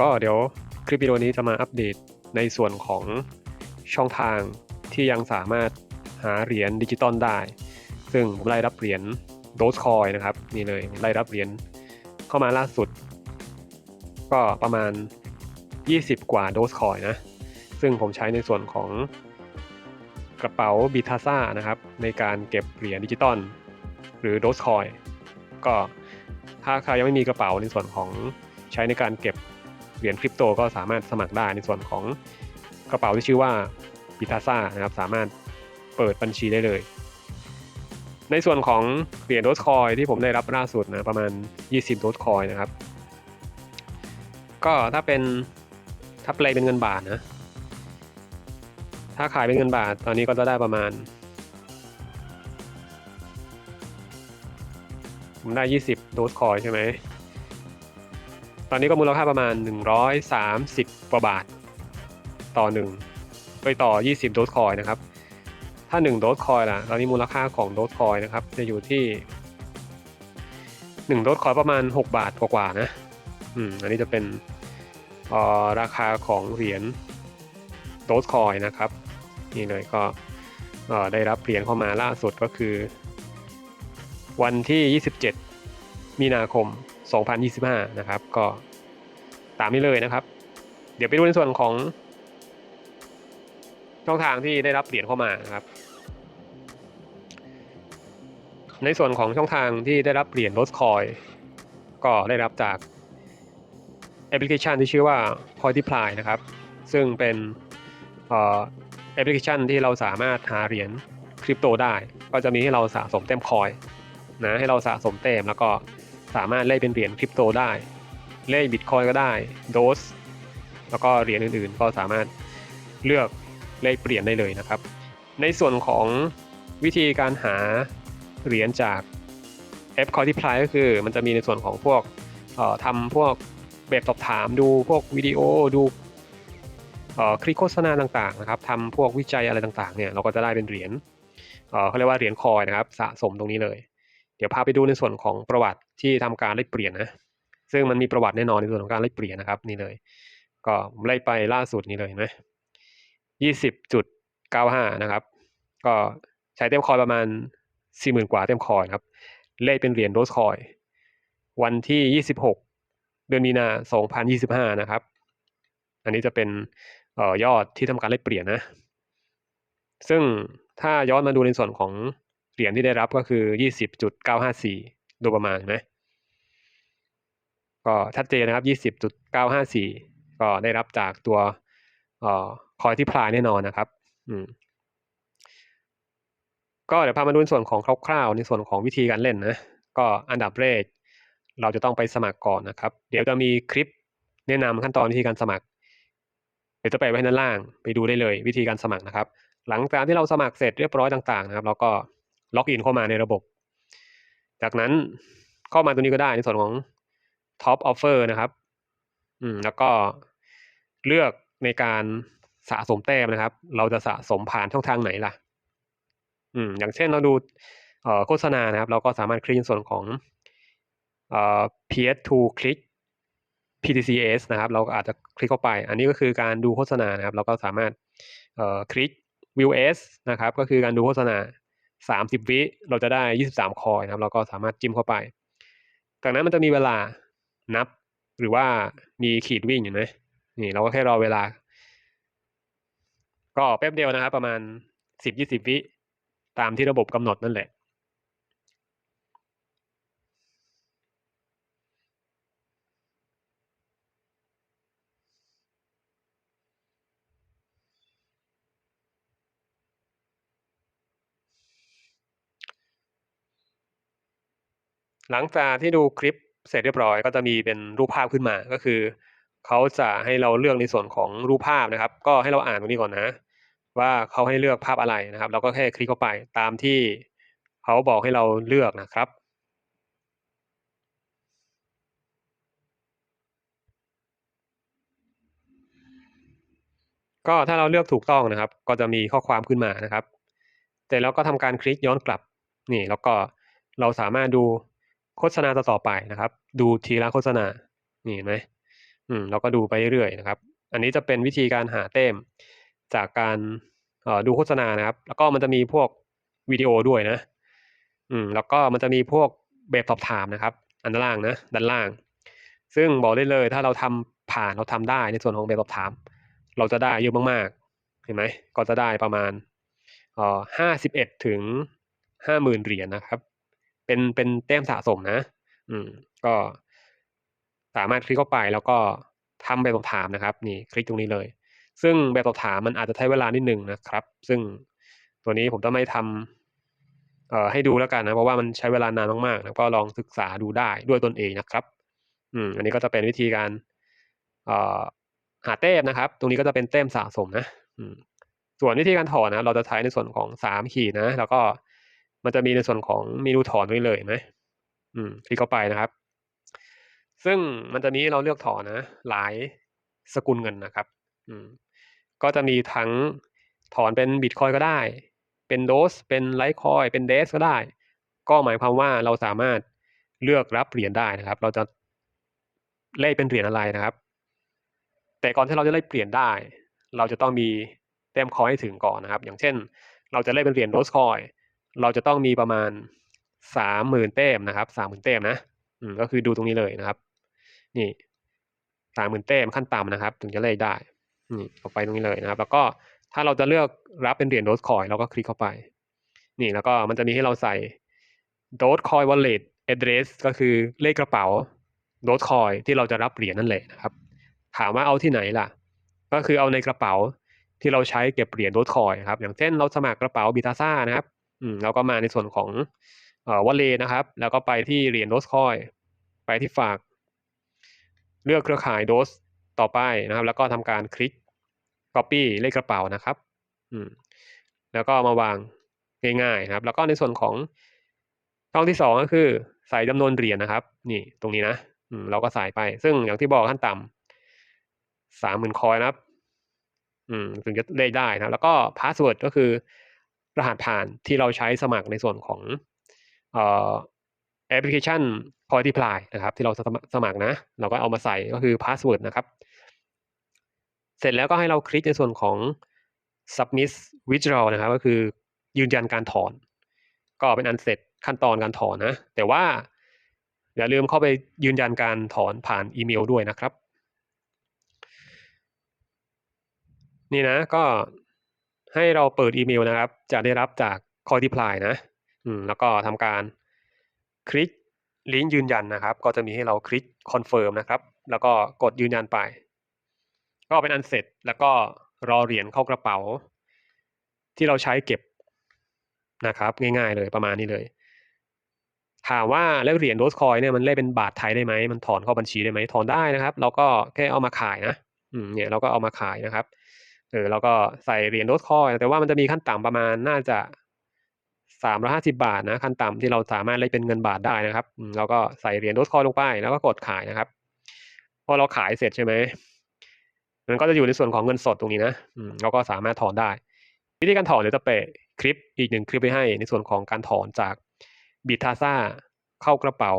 ก็เดี๋ยวคลิปวิดีโอนี้จะมาอัปเดตในส่วนของช่องทางที่ยังสามารถหาเหรียญดิจิตอลได้ ซึ่งผมไล่รับเหรียญโดสคอยนะครับนี่เลยไล่รับเหรียญเข้ามาล่าสุด ก็ประมาณ 20 กว่าโดสคอยนะ ซึ่งผมใช้ในส่วนของกระเป๋าบิทาซ่านะครับในการเก็บเหรียญดิจิตอลหรือโดสคอยก็ถ้าใครยังไม่มีกระเป๋าในส่วนของใช้ในการเก็บ เหรียญคริปโตก็สามารถสมัครได้ในส่วนของกระเป๋าที่ชื่อว่าบิทาซ่านะครับสามารถเปิดบัญชีได้เลย ในส่วนของเหรียญโดสคอยที่ผมได้รับล่าสุดนะประมาณ 20โดสคอยนะครับ ก็ถ้าเป็นถ้าแปลเป็นเงินบาทนะถ้าขายเป็นเงินบาทตอนนี้ก็จะได้ประมาณผมได้ 20 โดสคอยใช่ไหม ตอนนี้ก็มูลค่าประมาณ 130กว่าบาท ต่อ1ไปต่อ 20 โดสคอยนะครับ ถ้า 1 โดสคอยล่ะ ตอนนี้มูลค่าของโดสคอยนะครับ จะอยู่ที่ 1 โดสคอยประมาณ 6 บาทกว่าๆนะ อืม อันนี้จะเป็นราคาของเหรียญโดสคอยนะครับ นี่เลยก็ได้รับเหรียญเข้ามาล่าสุดก็คือ วันที่ 27 มีนาคม 2025 นะครับ ก็ตามนี้เลยนะครับ เดี๋ยวไปดูในส่วนของ ช่องทางที่ได้รับเหรียญเข้ามานะครับ ในส่วนของช่องทางที่ได้รับเหรียญโรสคอยก็ได้รับจากแอปพลิเคชันที่ชื่อว่า Cointiply นะครับ ซึ่งเป็นแอปพลิเคชันที่เราสามารถหาเหรียญคริปโตได้ ก็จะมีให้เราสะสมแต้มคอยนะให้เราสะสมแต้มแล้วก็ สามารถเล่นเป็นเหรียญคริปโตได้เล่นบิตคอยก็ได้โดสแล้วก็เหรียญอื่นๆ ก็สามารถเลือกเลขเปลี่ยนได้เลยนะครับ ในส่วนของวิธีการหาเหรียญจากแอป Cointiply ก็คือ มันจะมีในส่วนของพวกทำพวกแบบสอบถามดูพวกวิดีโอดูคลิกโฆษณาต่างๆนะครับทำพวกวิจัยอะไรต่างๆเนี่ยเราก็จะได้เป็นเหรียญเขาเรียกว่าเหรียญคอยนะครับสะสมตรงนี้เลย เดี๋ยวพาไปดูในส่วนของประวัติที่ทำการไล่เปลี่ยนนะ ซึ่งมันมีประวัติแน่นอนในส่วนของการไล่เปลี่ยนนะครับนี่เลย ก็ไล่ไปล่าสุดนี้เลยนะยี่สิบจุดเก้าห้านะครับ ก็ใช้เต็มคอยประมาณสี่หมื่นกว่าเต็มคอยครับ เลขเป็นเหรียญโดสคอย วันที่ยี่สิบหกเดือนมีนาสองพันยี่สิบห้านะครับ อันนี้จะเป็นออยอดที่ทำการเลขเปลี่ยนนะ ซึ่งถ้าย้อนมาดูในส่วนของ เหรียญที่ได้รับก็คือยี่สิบจุดเก้าห้าสี่โดยประมาณนะก็ชัดเจนนะครับยี่สิบจุดเก้าห้าสี่ก็ได้รับจากตัวออคอยที่พลายแน่นอนนะครับอืมก็เดี๋ยวพามาดูในส่วนของคร่าวๆ ในส่วนของวิธีการเล่นนะ ก็อันดับแรกเราจะต้องไปสมัครก่อนนะครับ เดี๋ยวจะมีคลิปแนะนำขั้นตอนวิธีการสมัคร เดี๋ยวจะไปไว้ด้านล่างไปดูได้เลยวิธีการสมัครนะครับ หลังจากที่เราสมัครเสร็จเรียบร้อยต่างๆนะครับ เราก็ ล็อกอินเข้ามาในระบบ จากนั้นเข้ามาตัวนี้ก็ได้ในส่วนของ Top Offer นะครับ อืม แล้วก็เลือกในการสะสมแต้มนะครับ เราจะสะสมผ่านช่องทางไหนล่ะ อืม อย่างเช่นเราดูโฆษณานะครับ เราก็สามารถคลิกในส่วนของ peer to click PTCS นะครับ เราก็อาจจะคลิกเข้าไป อันนี้ก็คือการดูโฆษณานะครับ เราก็สามารถคลิก view s นะครับ ก็คือการดูโฆษณา สามสิบวิเราจะได้ยี่สิบสามคอยนะครับเราก็สามารถจิ้มเข้าไป จากนั้นมันจะมีเวลานับหรือว่ามีขีดวิ่งอยู่ไหมนี่เราก็แค่รอเวลา ก็แป๊บเดียวนะครับ ประมาณสิบยี่สิบวิตามที่ระบบกำหนดนั่นแหละ หลังจากที่ดูคลิปเสร็จเรียบร้อย ก็จะมีเป็นรูปภาพขึ้นมาก็คือเขาจะให้เราเลือกในส่วนของรูปภาพนะครับ ก็ให้เราอ่านตรงนี้ก่อนนะ ว่าเขาให้เลือกภาพอะไรนะครับ เราก็แค่คลิกเข้าไปตามที่เขาบอกให้เราเลือกนะครับก็ถ้าเราเลือกถูกต้องนะครับ ก็จะมีข้อความขึ้นมานะครับ แต่เราก็ทำการคลิกย้อนกลับนี่แล้วก็เราสามารถดู โฆษณาต่อไปนะครับ ดูทีละโฆษณา นี่เห็นไหมอืมเราก็ดูไปเรื่อยๆนะครับ อันนี้จะเป็นวิธีการหาแต้มจากการดูโฆษณานะครับ แล้วก็มันจะมีพวกวิดีโอด้วยนะ อืม แล้วก็มันจะมีพวกแบบสอบถามนะครับ อันด้านล่างนะ ด้านล่าง ซึ่งบอกได้เลย ถ้าเราทำผ่านเราทำได้ในส่วนของแบบสอบถาม เราจะได้เยอะมากๆ เห็นไหม ก็จะได้ประมาณอ่อห้าสิบเอ็ดถึงห้าหมื่นเหรียญนะครับ เป็นเป็นแต้มสะสมนะ อืม ก็สามารถคลิกเข้าไปแล้วก็ทำแบบสอบถามนะครับ นี่คลิกตรงนี้เลย ซึ่งแบบสอบถามมันอาจจะใช้เวลานิดนึงนะครับ ซึ่งตัวนี้ผมจะไม่ทำเอ่อให้ดูแล้วกันนะ เพราะว่ามันใช้เวลานานมากๆนะก็ลองศึกษาดูได้ด้วยตนเองนะครับ อืม อันนี้ก็จะเป็นวิธีการเอ่อหาแต้มนะครับ ตรงนี้ก็จะเป็นแต้มสะสมนะ อืม ส่วนวิธีการถอนนะ เราจะใช้ในส่วนของสามขีดนะ แล้วก็ มันจะมีในส่วนของเมนูถอนไว้เลยเห็นไหมอืมคลิกเข้าไปนะครับ ซึ่งมันจะมีให้เราเลือกถอนนะ หลายสกุลเงินนะครับ อืมก็จะมีทั้งถอนเป็นบิตคอยก็ได้ เป็นโดส เป็นไลท์คอย เป็นเดสก็ได้ ก็หมายความว่าเราสามารถเลือกรับเหรียญได้นะครับ เราจะเลขเป็นเหรียญอะไรนะครับ แต่ก่อนที่เราจะเลขเปลี่ยนได้ เราจะต้องมีแต้มคอยให้ถึงก่อนนะครับ อย่างเช่น เราจะเลขเป็นเหรียญโดสคอย เราจะต้องมีประมาณสามหมื่นแต้มนะครับสามหมื่นแต้มนะอืมก็คือดูตรงนี้เลยนะครับ นี่สามหมื่นแต้มขั้นต่ำนะครับ ถึงจะเลขได้นี่เข้าไปตรงนี้เลยนะครับ แล้วก็ถ้าเราจะเลือกรับเป็นเหรียญโดสคอยเราก็คลิกเข้าไป นี่แล้วก็มันจะมีให้เราใส่ Dogecoin Wallet Address ก็คือเลขกระเป๋า Dogecoin ที่เราจะรับเหรียญนั่นแหละนะครับ ถามว่าเอาที่ไหนล่ะ ก็คือเอาในกระเป๋าที่เราใช้เก็บเหรียญ Dogecoin ครับอย่างเช่นเราสมัครกระเป๋าบิตาซ่านะครับ อืมเราก็มาในส่วนของเอ่อ Wallet นะครับ แล้วก็ไปที่เหรียญ Dogecoin ไปที่ฝาก เลือกเครือข่ายโดสต่อไปนะครับ แล้วก็ทำการคลิก Copy เลขกระเป๋านะครับ อืมแล้วก็มาวางง่ายๆนะครับ แล้วก็ในส่วนของช่องที่สองก็คือ ใส่จำนวนเหรียญนะครับ นี่ตรงนี้นะอืมเราก็ใส่ไป ซึ่งอย่างที่บอกขั้นต่ำสามหมื่นคอยนะครับ อืมถึงจะเลขได้นะแล้วก็พาสเวิร์ดก็คือ รหัสผ่านที่เราใช้สมัครในส่วนของแอปพลิเคชัน Multiply นะครับ ที่เราสมัครนะ เราก็เอามาใส่ก็คือพาสเวิร์ดนะครับ เสร็จแล้วก็ให้เราคลิกในส่วนของ submit withdraw นะครับ ก็คือยืนยันการถอน ก็เป็นอันเสร็จขั้นตอนการถอนนะ แต่ว่าอย่าลืมเข้าไปยืนยันการถอนผ่านอีเมลด้วยนะครับ นี่นะก็ ให้เราเปิดอีเมลนะครับ จะได้รับจาก Cointiply นะอืมแล้วก็ทำการคลิกลิงก์ยืนยันนะครับ ก็จะมีให้เราคลิกคอนเฟิร์มนะครับ แล้วก็กดยืนยันไป ก็เป็นอันเสร็จแล้วก็รอเหรียญเข้ากระเป๋า ที่เราใช้เก็บนะครับ ง่ายๆเลยประมาณนี้เลย ถามว่าแล้วเหรียญโดสคอยเนี่ยมันเลขเป็นบาทไทยได้ไหมมันถอนเข้าบัญชีได้ไหมถอนได้นะครับ เราก็แค่เอามาขายนะอืมเนี่ยเราก็เอามาขายนะครับ เออเราก็ใส่เหรียญโดสคอยแต่ว่ามันจะมีขั้นต่ำประมาณน่าจะสามร้อยห้าสิบาทนะขั้นต่ำที่เราสามารถเลขเป็นเงินบาทได้นะครับเราก็ใส่เหรียญโดสคอยลงไปแล้วก็กดขายนะครับ พอเราขายเสร็จใช่ไหมมันก็จะอยู่ในส่วนของเงินสดตรงนี้นะอืมเราก็สามารถถอนได้ วิธีการถอนเดี๋ยวจะเปะคลิปอีกหนึ่งคลิปไปให้ในส่วนของการถอนจากบิทาซ่าเข้ากระเป๋า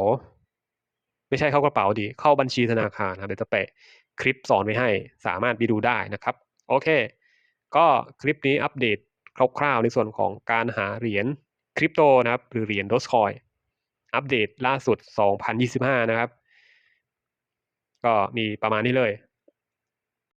ไม่ใช่เข้ากระเป๋าดี เข้าบัญชีธนาคารนะเดี๋ยวจะเปะคลิปสอนไว้ให้สามารถไปดูได้นะครับ โอเค ก็คลิปนี้อัปเดตคร่าวๆในส่วนของการหาเหรียญคริปโตนะครับ หรือเหรียญโดสคอยอัปเดตล่าสุด 2025 นะครับ ก็มีประมาณนี้เลย